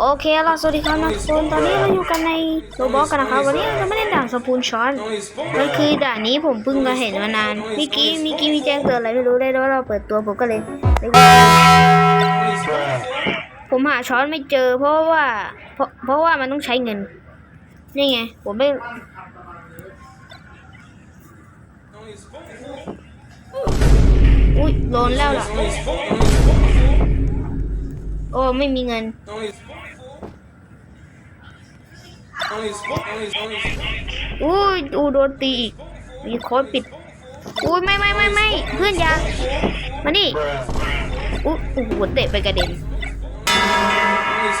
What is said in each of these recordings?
โอเคเราสวัสดีครับนะทุกคนตอนนี้เราอยู่กันในโรบอกกันนะครับวันนี้เราจะไม่เล่นด่านสปูนช้อนมันคือด่านนี้ผมเพิ่งมาเห็นมานานเมื่อกี้เมื่อกี้มีแจ้งเตือนอะไรไม่รู้เลยว่าเราเปิดตัวผมก็เลยผมหาช้อนไม่เจอ เพราะว่าเพราะเพราะว่ามันต้องใช้เงินนี่ไงผมไม่อุ้ยโดนแล้วล่ะโอ้ไม่มีเงิน อุ้ยอูโดนตีอีก มีโค้ดปิด อุ้ยไม่ไม่ไม่ไม่เพื่อนอยามานี่อุ้ยโอ้โหเตะไปกระเด็น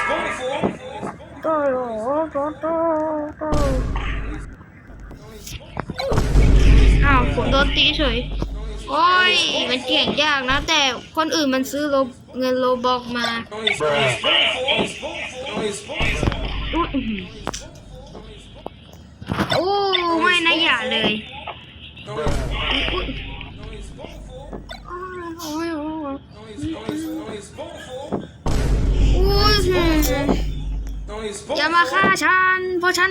โตโตโตโตโตอ้าวผมโดนตีเฉย โอ้ย มันเก่งยากนะ แต่คนอื่นมันซื้อโลเงินโลบอกมาอุ้ยอื้อหือโอ้ไม่นะอย่า เลยอุ๊ยโอ้ยโอ้ยอุ้ยหืมอย่ามาฆ่าฉันเพราะฉัน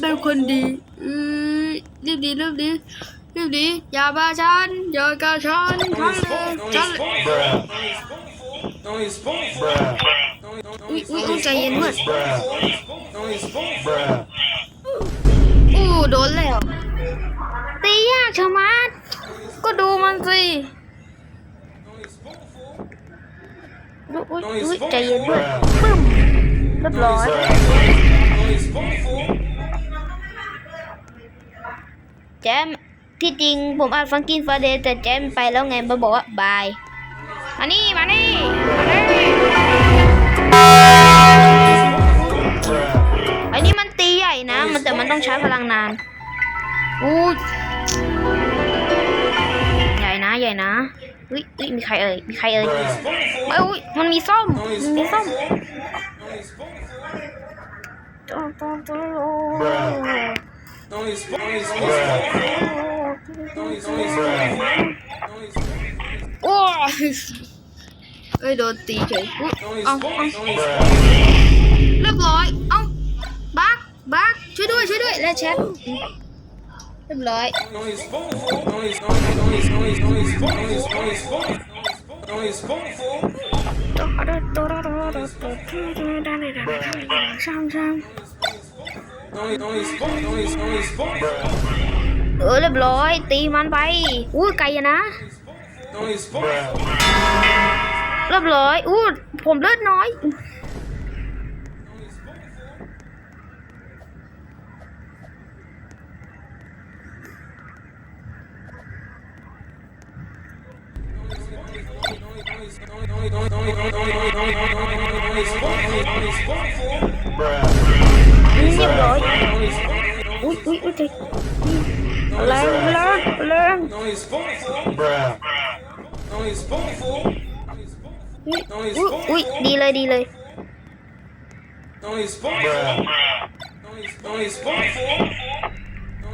เป็นคนดีอือรีบดีรีบดีรีบดีอย่ามาฉันอย่ากับฉันฉันเลยฉันอุ้ยอุ้ยอุ้ยใจเย็นเพื่อนอู้โดนแล้ว ยากชะมัดก็ดูมันสิอุ๊ยอุ๊ยอุ๊ยใจเย็นเพื่อนปึ้มเรียบร้อยแจมที่จริงผมอาจฟังกินฟาเดย์แต่แจมไปแล้วไงมาบอกว่าบายมานี่มานี่มานี่อ้นี่มันตีใหญ่นะ มันแต่มันต้องใช้พลังนานอู้ย หญ่นะใหญ่นะอุ้ยอุ้ยมีใครเอ่ย มีใครเอ่ยเอ้ยอุ้ยมันมีส้มมันมีส้มต้มต้มต้มโอ้ยเอ้ยโดนตีเฉยอุ๊ยเอาเอาเรียบร้อย เอาบักบักช่วยด้วยช่วยด้วยแล้วแชท เรียบร้อย ช่างช่างเออเรียบร้อย ตีมันไป อู้ไกลอะนะ เรียบร้อย อู้ผมเลือดน้อย เรียบร้อยอุ้ยอุ้ยอุ้ยใจแรงแรงแรงอุ้ยอุ้ยอุ้ยดีเลยดีเลย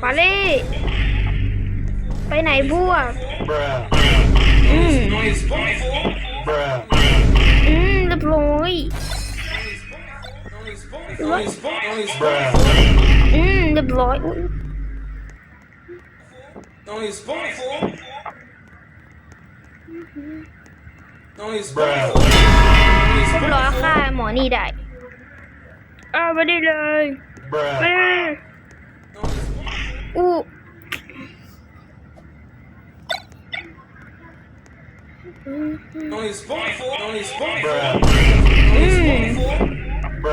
มาเลยไปไหนพวกอืม อืมเรียบร้อยอืมเรียบร้อยอุ้ยเรียบร้อยค่ะหมอนี่ได้เอาไปได้เลยไปเลยอู้ อืม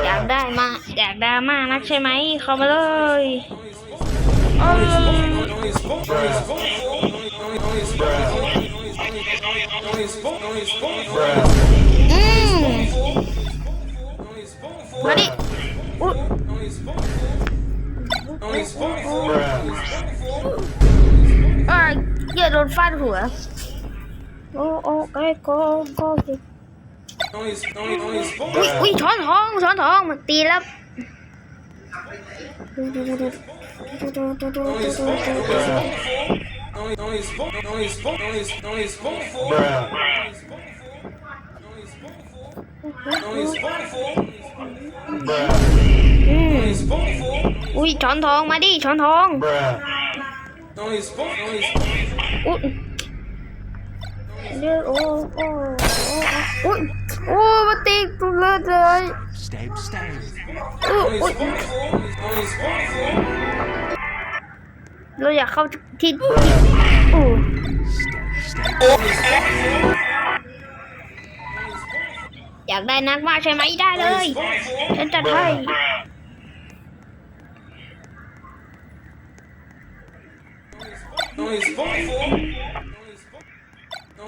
อยากได้มากอยากได้มากนักใช่ไหมเข้ามาเลยเอาเลยอืมมาดิอุ๊ยอ่าอย่าโดนฟาดหัว ô ô cái cô cô gì ui ui chọn thong chọn thong mà tì lắm ui chọn thon mà đi chọn thon ui เลือดโอ้โอ้โอ้โอ้มาตีตุเลืเลยเราอยากเข้าที่โอ้อยากได้นักมากใช่ไหมได้เลย ฉันจะให้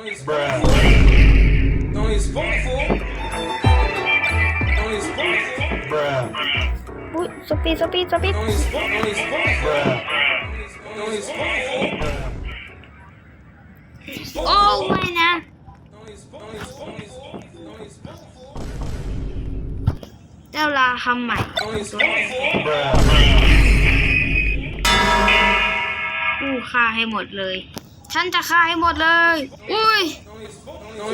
Dans les Bruh. Dans les sponsors. Dans les sponsors. Bruh. Ui, subi, subi, subi. Dans les sponsors. Dans les sponsors. Dans les sponsors. Oh, buena. Dans les sponsors. Dans les sponsors. Tao là hầm mày. Dans les sponsors. Bruh. ู่ฆ่าให้หมดเลย ฉันจะฆ่าให้หมดเลย อุ้ย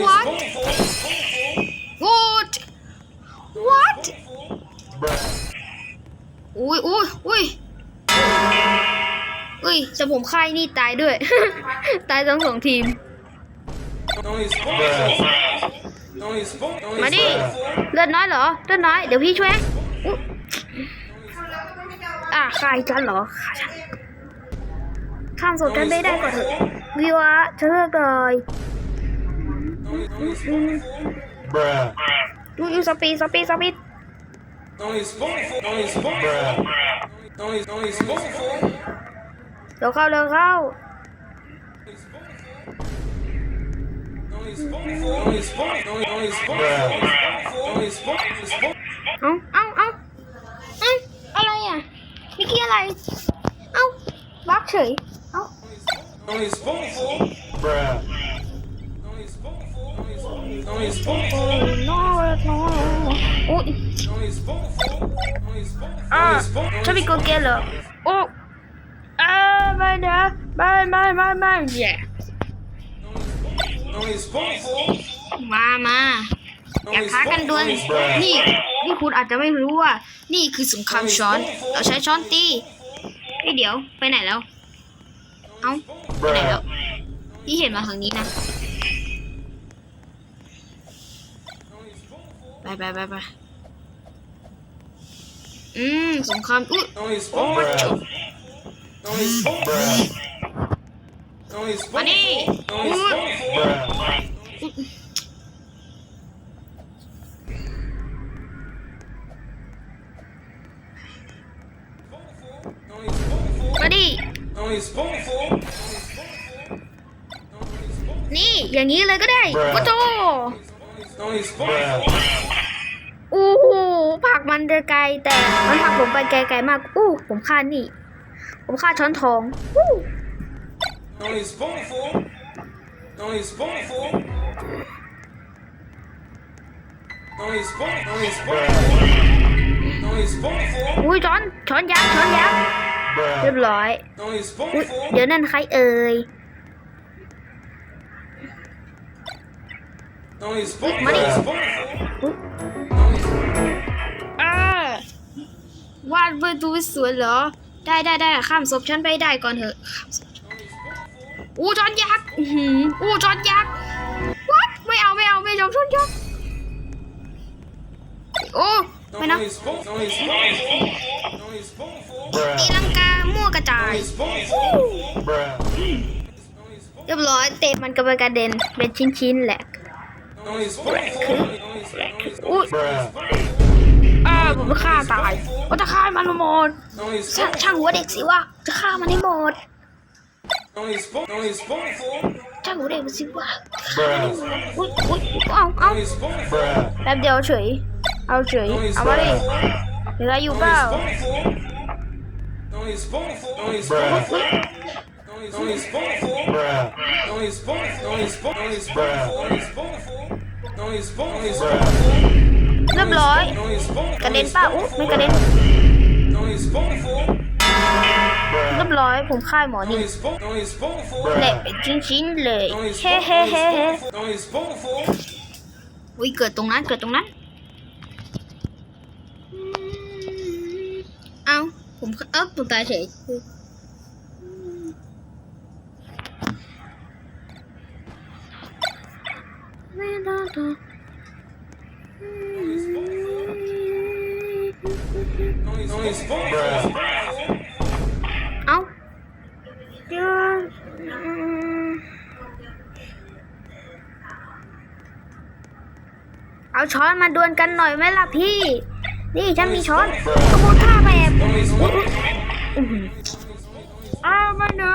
What? what what อุ้ยอุ้ยอุ้ยอุ้ยแต่ผมฆ่านี่ตายด้วย ตายทั้งสองทีม มาดิ เลือดน้อยเหรอ เลือดน้อย เดี๋ยวพี่ช่วย อะฆ่าฉันเหรอฆ่าฉันข้ามศพฉันไม่ได้ก่อนเถอะ วิวะเธอเลิกเลย Only spoonful. ดูยูสปีดสปีดสปีด Only spoonful. Only spoonful. Only only spoonful. เดี๋ยวเข้าเดี๋ยวเข้า Only spoonful. Only spoon. Only only spoonful. Only spoon. Spoon. เอ้าเอ้าเอ้าเอ้าอะไรอะมิกกี้อะไร เอ้าบักเฉยเอ้า Only spoonful. Only spoonful. Only spoon. Only spoonful. น้อยน้อยอุ้ย Only spoonful. Only spoonful. อ่า Only spoon. ฉันมีโกเกลเหรอโอ้เอ้าไม่นะไม่ไม่ไม่ไม่แย่ Only spoonful. มามาอยากท้ากันดวลนี่นี่คุณอาจจะไม่รู้ว่า นี่คือสงครามช้อน เราใช้ช้อนตีเฮ้ยเดี๋ยว ไปไหนแล้ว เอ้า ไปไหนแล้วพี่เห็นมาทางนี้นะ ไปไปไปไปอืมสงครามอุ้ย Only โอ้ spoonful. จบ Only spoonful. Only มาดิ spoonful. อุ้ Only ย spoonful. Only spoonful. มาดิ Only spoonful. นี่อย่างนี้เลยก็ได้โอ้โห Only spoonful. อู้หูผักมันจะไกลแต่มันผลักผมไปไกลๆมาก อู้ผมฆ่านี่ ผมฆ่าช้อนทองอู้ Only spoonful. Only spoonful. Only spoon. Only spoonful. Only spoonful. อุ้ยช้อนช้อนยักษ์ช้อนยักษ์เรียบร้อย Only อุ้ย spoonful. เดี๋ยวนั่นใครเอ่ย Only spoonful. Money. Only spoonful. อุ๊ย Only อ่าวาดเบอร์ดูสวยเหรอ ได้ได้ได้ข้ามศพฉันไปได้ก่อนเถอะข้ามศพฉันอู้ช้อนยักษ์อื้อหืออู้ช้อนยักษ์ what ไม่เอาไม่เอาไม่ยอมช้อนยักษ์โอ้ไม่นะ Only spoon. Only spoonful. Only spoonful. ตีลังกามั่วกระจาย Only spoonful. เรียบร้อยเตะมันกระกระเด็นเป็นชิ้นๆแหละ Only spoonful. Only spoonful. อุ้ยอาผมจะฆ่าตายว่าจะฆ่ามันหมดช่างช่างหัวเด็กสิว่าจะฆ่ามันให้หมดช่างหัวเด็กสิว่าอุ้ยอุ้ยเอาเอาแป๊บเดียวเฉยเอาเฉย Only เอามาดิ spoonful. เหลืออยู่เปล่า Only spoonful. เรียบร้อย กระเด็นปล่าอุ๊ยไม่กระเด็นเรียบร้อยผมฆ่าหมอนี่งแหลกเป็นชิ้นๆเลยเฮ้เฮ้เฮ้เฮ้อุ้ยเกิดตรงนั้นเกิดตรงนั้น เอาผมเออผมตายเฉยไม่ได้ต่อ Only spoonful. เอาเดี๋ยวอืมเอาช้อนมาดวลกันหน่อยไหมล่ะพี่ นี่ฉันมีช้อนขโมยท่าแบบอ้าวม่นะ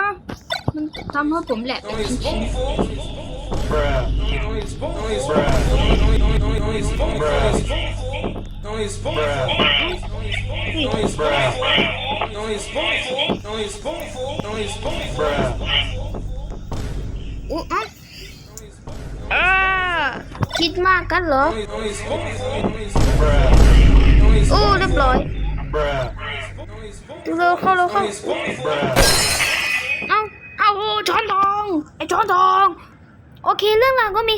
มันทำให้ผมแหลก Only spoonful. Only spoonful. Only spoonful. Only spoonful. Only spoonful. Only spoonful. Only spoonful. Only spoonful. Only spoonful. อุ๊ยอะอ่าคิดมากกันเหรอ Only only spoonful. Only spoonful. Only โอ้เรียบร้อย Only spoonful. เร็วเข้าเร็วเข้า Only spoonful. เอาเอาช้อนทอง ไอช้อนทอง โอเคเรื่องราวก็มี